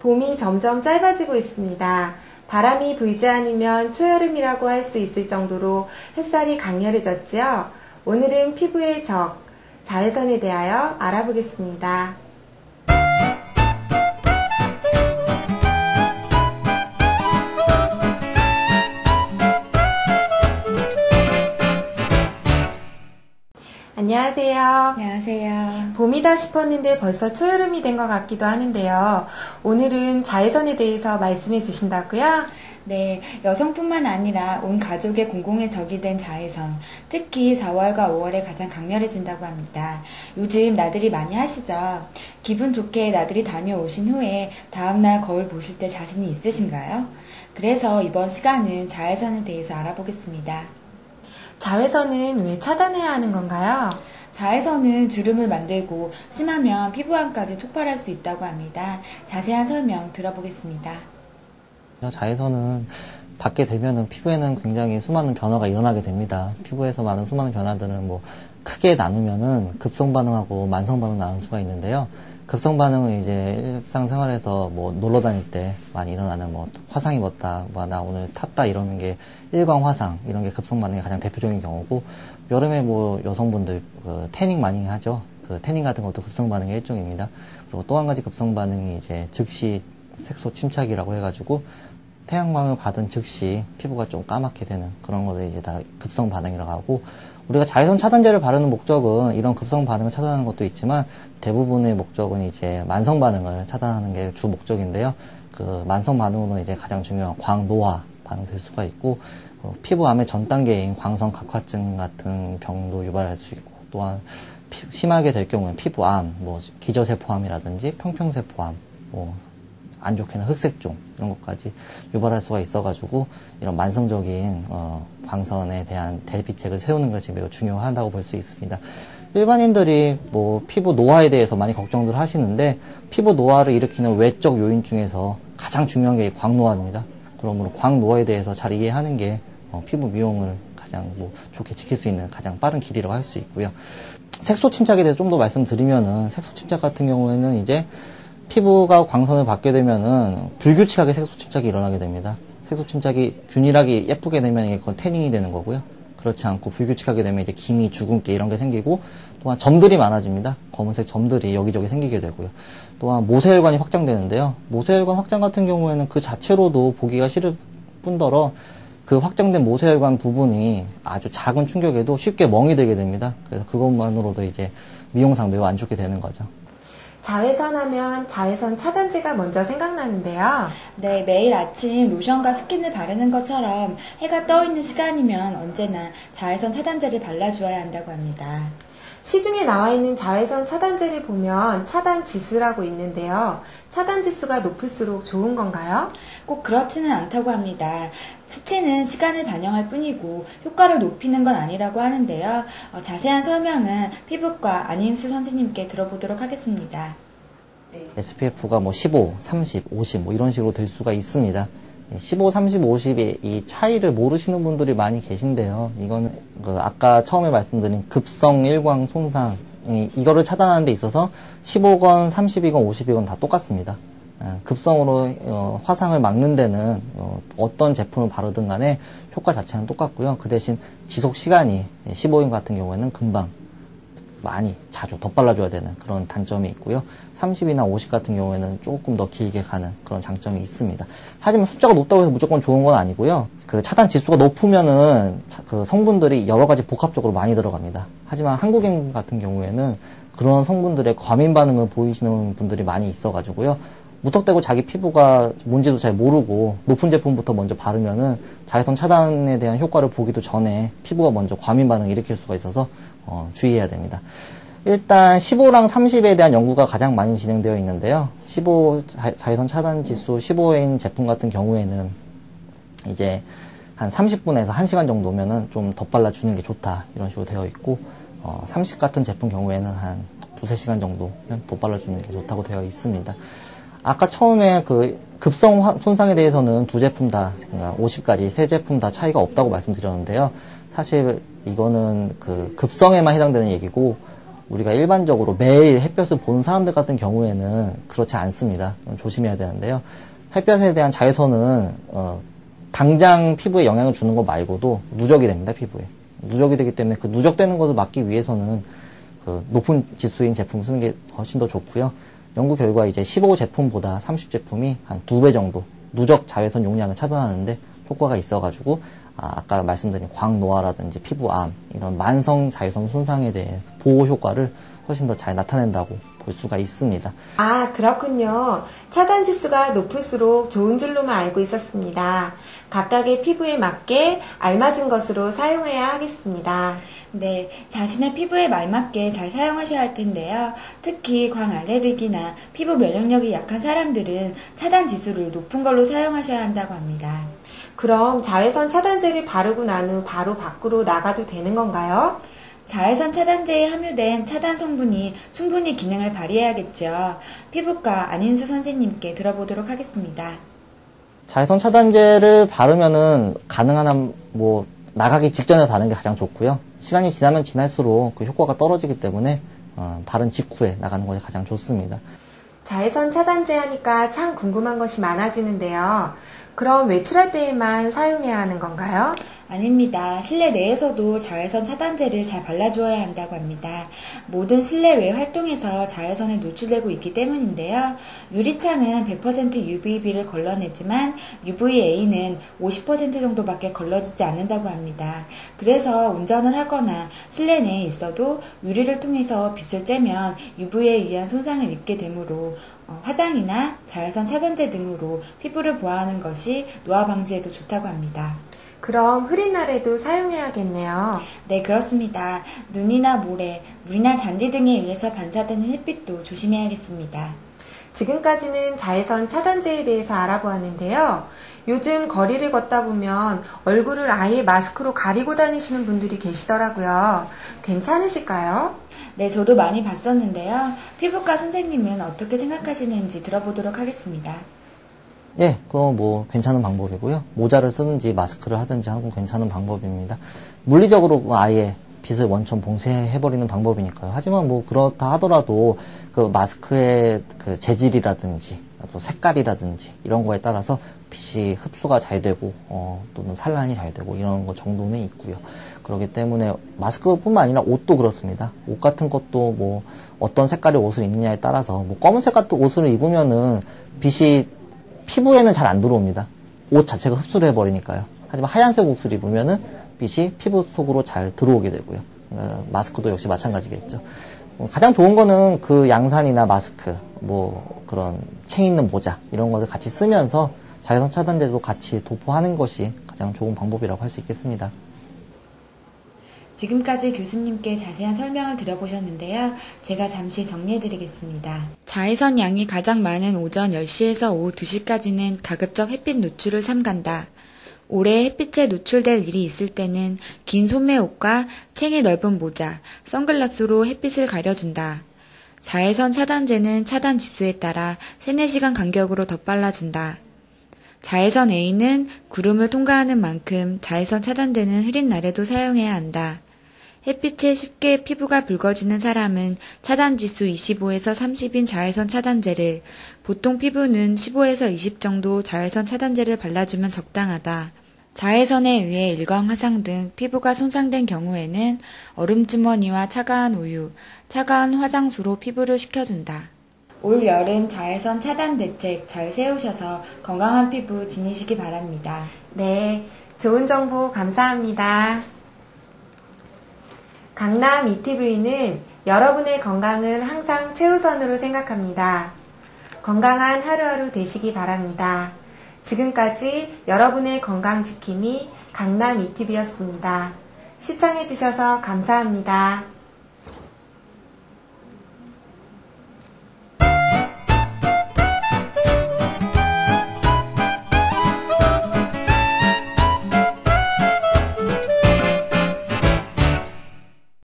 봄이 점점 짧아지고 있습니다. 바람이 불지 않으면 초여름이라고 할 수 있을 정도로 햇살이 강렬해졌지요. 오늘은 피부의 적, 자외선에 대하여 알아보겠습니다. 안녕하세요. 안녕하세요. 봄이다 싶었는데 벌써 초여름이 된 것 같기도 하는데요. 오늘은 자외선에 대해서 말씀해 주신다고요? 네, 여성뿐만 아니라 온 가족의 공공의 적이 된 자외선, 특히 4월과 5월에 가장 강렬해진다고 합니다. 요즘 나들이 많이 하시죠? 기분 좋게 나들이 다녀오신 후에 다음날 거울 보실 때 자신이 있으신가요? 그래서 이번 시간은 자외선에 대해서 알아보겠습니다. 자외선은 왜 차단해야 하는 건가요? 자외선은 주름을 만들고 심하면 피부암까지 촉발할 수 있다고 합니다. 자세한 설명 들어보겠습니다. 자외선은 받게 되면은 피부에는 굉장히 수많은 변화가 일어나게 됩니다. 피부에서 많은 수많은 변화들은 뭐 크게 나누면은 급성 반응하고 만성 반응 나눌 수가 있는데요. 급성 반응은 이제 일상생활에서 뭐 놀러 다닐 때 많이 일어나는 뭐 화상 입었다, 뭐나 오늘 탔다 이러는 게 일광 화상 이런 게 급성 반응이 가장 대표적인 경우고 여름에 뭐 여성분들 그 태닝 많이 하죠. 그 태닝 같은 것도 급성 반응의 일종입니다. 그리고 또 한 가지 급성 반응이 이제 즉시 색소 침착이라고 해가지고 태양광을 받은 즉시 피부가 좀 까맣게 되는 그런 것들 이제 다 급성 반응이라고 하고 우리가 자외선 차단제를 바르는 목적은 이런 급성 반응을 차단하는 것도 있지만 대부분의 목적은 이제 만성 반응을 차단하는 게 주 목적인데요. 그 만성 반응으로 이제 가장 중요한 광노화 반응 될 수가 있고 어, 피부암의 전 단계인 광선 각화증 같은 병도 유발할 수 있고 또한 피, 심하게 될 경우는 피부암, 뭐 기저세포암이라든지 평평세포암, 뭐 안 좋게는 흑색종 이런 것까지 유발할 수가 있어가지고 이런 만성적인 어, 광선에 대한 대비책을 세우는 것이 매우 중요하다고 볼 수 있습니다. 일반인들이 뭐 피부 노화에 대해서 많이 걱정들 하시는데 피부 노화를 일으키는 외적 요인 중에서 가장 중요한 게 광노화입니다. 그러므로 광노화에 대해서 잘 이해하는 게 어, 피부 미용을 가장 뭐 좋게 지킬 수 있는 가장 빠른 길이라고 할 수 있고요. 색소 침착에 대해서 좀 더 말씀드리면은 색소 침착 같은 경우에는 이제 피부가 광선을 받게 되면은 불규칙하게 색소 침착이 일어나게 됩니다. 색소 침착이 균일하게 예쁘게 되면 이게 그건 태닝이 되는 거고요. 그렇지 않고 불규칙하게 되면 이제 기미, 주근깨 이런 게 생기고 또한 점들이 많아집니다. 검은색 점들이 여기저기 생기게 되고요. 또한 모세혈관이 확장되는데요. 모세혈관 확장 같은 경우에는 그 자체로도 보기가 싫을 뿐더러 그 확장된 모세혈관 부분이 아주 작은 충격에도 쉽게 멍이 들게 됩니다. 그래서 그것만으로도 이제 미용상 매우 안 좋게 되는 거죠. 자외선 하면 자외선 차단제가 먼저 생각나는데요. 네, 매일 아침 로션과 스킨을 바르는 것처럼 해가 떠 있는 시간이면 언제나 자외선 차단제를 발라주어야 한다고 합니다. 시중에 나와 있는 자외선 차단제를 보면 차단 지수라고 있는데요. 차단 지수가 높을수록 좋은 건가요? 꼭 그렇지는 않다고 합니다. 수치는 시간을 반영할 뿐이고 효과를 높이는 건 아니라고 하는데요. 어, 자세한 설명은 피부과 안인수 선생님께 들어보도록 하겠습니다. SPF가 뭐 15, 30, 50 뭐 이런 식으로 될 수가 있습니다. 15, 30, 50의 이 차이를 모르시는 분들이 많이 계신데요. 이건 그 아까 처음에 말씀드린 급성 일광 손상 이거를 차단하는 데 있어서 15건, 30이건, 50이건 다 똑같습니다. 어, 급성으로 어, 화상을 막는 데는 어, 떤 제품을 바르든 간에 효과 자체는 똑같고요. 그 대신 지속 시간이 15인 같은 경우에는 금방 많이 자주 덧발라줘야 되는 그런 단점이 있고요. 30이나 50 같은 경우에는 조금 더 길게 가는 그런 장점이 있습니다. 하지만 숫자가 높다고 해서 무조건 좋은 건 아니고요. 그 차단 지수가 높으면은 그 성분들이 여러 가지 복합적으로 많이 들어갑니다. 하지만 한국인 같은 경우에는 그런 성분들의 과민 반응을 보이시는 분들이 많이 있어가지고요. 무턱대고 자기 피부가 뭔지도 잘 모르고 높은 제품부터 먼저 바르면은 자외선 차단에 대한 효과를 보기도 전에 피부가 먼저 과민 반응을 일으킬 수가 있어서 어, 주의해야 됩니다. 일단 15랑 30에 대한 연구가 가장 많이 진행되어 있는데요. 15 자외선 차단 지수 15인 제품 같은 경우에는 이제 한 30분에서 1시간 정도면은 좀 덧발라 주는 게 좋다 이런 식으로 되어 있고 어, 30 같은 제품 경우에는 한 두세 시간 정도면 덧발라 주는 게 좋다고 되어 있습니다. 아까 처음에 그 급성 손상에 대해서는 두 제품 다, 그러니까 50까지 세 제품 다 차이가 없다고 말씀드렸는데요. 사실 이거는 그 급성에만 해당되는 얘기고 우리가 일반적으로 매일 햇볕을 보는 사람들 같은 경우에는 그렇지 않습니다. 조심해야 되는데요. 햇볕에 대한 자외선은 어, 당장 피부에 영향을 주는 것 말고도 누적이 됩니다. 피부에 누적이 되기 때문에 그 누적되는 것을 막기 위해서는 그 높은 지수인 제품 쓰는 게 훨씬 더 좋고요. 연구 결과 이제 15 제품보다 30 제품이 한 두 배 정도 누적 자외선 용량을 차단하는데 효과가 있어가지고 아, 까 말씀드린 광노화라든지 피부암 이런 만성 자외선 손상에 대해 보호 효과를 훨씬 더 잘 나타낸다고 볼 수가 있습니다. 아, 그렇군요. 차단 지수가 높을수록 좋은 줄로만 알고 있었습니다. 각각의 피부에 맞게 알맞은 것으로 사용해야 하겠습니다. 네, 자신의 피부에 말맞게 잘 사용하셔야 할 텐데요. 특히 광 알레르기나 피부 면역력이 약한 사람들은 차단 지수를 높은 걸로 사용하셔야 한다고 합니다. 그럼 자외선 차단제를 바르고 난 후 바로 밖으로 나가도 되는 건가요? 자외선 차단제에 함유된 차단 성분이 충분히 기능을 발휘해야겠죠. 피부과 안인수 선생님께 들어보도록 하겠습니다. 자외선 차단제를 바르면은 가능한 한뭐 나가기 직전에 바르는 게 가장 좋고요. 시간이 지나면 지날수록 그 효과가 떨어지기 때문에 어, 바른 직후에 나가는 것이 가장 좋습니다. 자외선 차단제 하니까 참 궁금한 것이 많아지는데요. 그럼 외출할 때에만 사용해야 하는 건가요? 아닙니다. 실내 내에서도 자외선 차단제를 잘 발라주어야 한다고 합니다. 모든 실내외 활동에서 자외선에 노출되고 있기 때문인데요. 유리창은 100% UVB를 걸러내지만 UVA는 50% 정도밖에 걸러지지 않는다고 합니다. 그래서 운전을 하거나 실내 내에 있어도 유리를 통해서 빛을 쬐면 UV에 의한 손상을 입게 되므로 어, 화장이나 자외선 차단제 등으로 피부를 보호하는 것이 노화 방지에도 좋다고 합니다. 그럼 흐린 날에도 사용해야겠네요. 네, 그렇습니다. 눈이나 모래, 물이나 잔디 등에 의해서 반사되는 햇빛도 조심해야겠습니다. 지금까지는 자외선 차단제에 대해서 알아보았는데요. 요즘 거리를 걷다 보면 얼굴을 아예 마스크로 가리고 다니시는 분들이 계시더라고요. 괜찮으실까요? 네, 저도 많이 봤었는데요. 피부과 선생님은 어떻게 생각하시는지 들어보도록 하겠습니다. 예, 그거 뭐 괜찮은 방법이고요. 모자를 쓰든지 마스크를 하든지 건 괜찮은 방법입니다. 물리적으로 아예 빛을 원천 봉쇄해버리는 방법이니까요. 하지만 뭐 그렇다 하더라도 그 마스크의 그 재질이라든지 또 색깔이라든지 이런 거에 따라서 빛이 흡수가 잘 되고 어, 또는 산란이 잘 되고 이런 거 정도는 있고요. 그렇기 때문에 마스크뿐만 아니라 옷도 그렇습니다. 옷 같은 것도 뭐 어떤 색깔의 옷을 입느냐에 따라서 뭐 검은색 같은 옷을 입으면은 빛이 피부에는 잘 안 들어옵니다. 옷 자체가 흡수를 해버리니까요. 하지만 하얀색 옷을 입으면은 빛이 피부 속으로 잘 들어오게 되고요. 어, 마스크도 역시 마찬가지겠죠. 어, 가장 좋은 거는 그 양산이나 마스크, 뭐 그런 챙 있는 모자 이런 것을 같이 쓰면서 자외선 차단제도 같이 도포하는 것이 가장 좋은 방법이라고 할 수 있겠습니다. 지금까지 교수님께 자세한 설명을 들어보셨는데요. 제가 잠시 정리해드리겠습니다. 자외선 양이 가장 많은 오전 10시에서 오후 2시까지는 가급적 햇빛 노출을 삼간다. 오래 햇빛에 노출될 일이 있을 때는 긴 소매 옷과 챙이 넓은 모자, 선글라스로 햇빛을 가려준다. 자외선 차단제는 차단 지수에 따라 3, 4시간 간격으로 더 빨라준다. 자외선 A는 구름을 통과하는 만큼 자외선 차단제는 흐린 날에도 사용해야 한다. 햇빛에 쉽게 피부가 붉어지는 사람은 차단 지수 25에서 30인 자외선 차단제를, 보통 피부는 15에서 20 정도 자외선 차단제를 발라주면 적당하다. 자외선에 의해 일광 화상 등 피부가 손상된 경우에는 얼음주머니와 차가운 우유, 차가운 화장수로 피부를 식혀준다. 올 여름 자외선 차단 대책 잘 세우셔서 건강한 피부 지니시기 바랍니다. 네, 좋은 정보 감사합니다. 강남 ETV는 여러분의 건강을 항상 최우선으로 생각합니다. 건강한 하루하루 되시기 바랍니다. 지금까지 여러분의 건강 지킴이 강남 ETV였습니다. 시청해주셔서 감사합니다.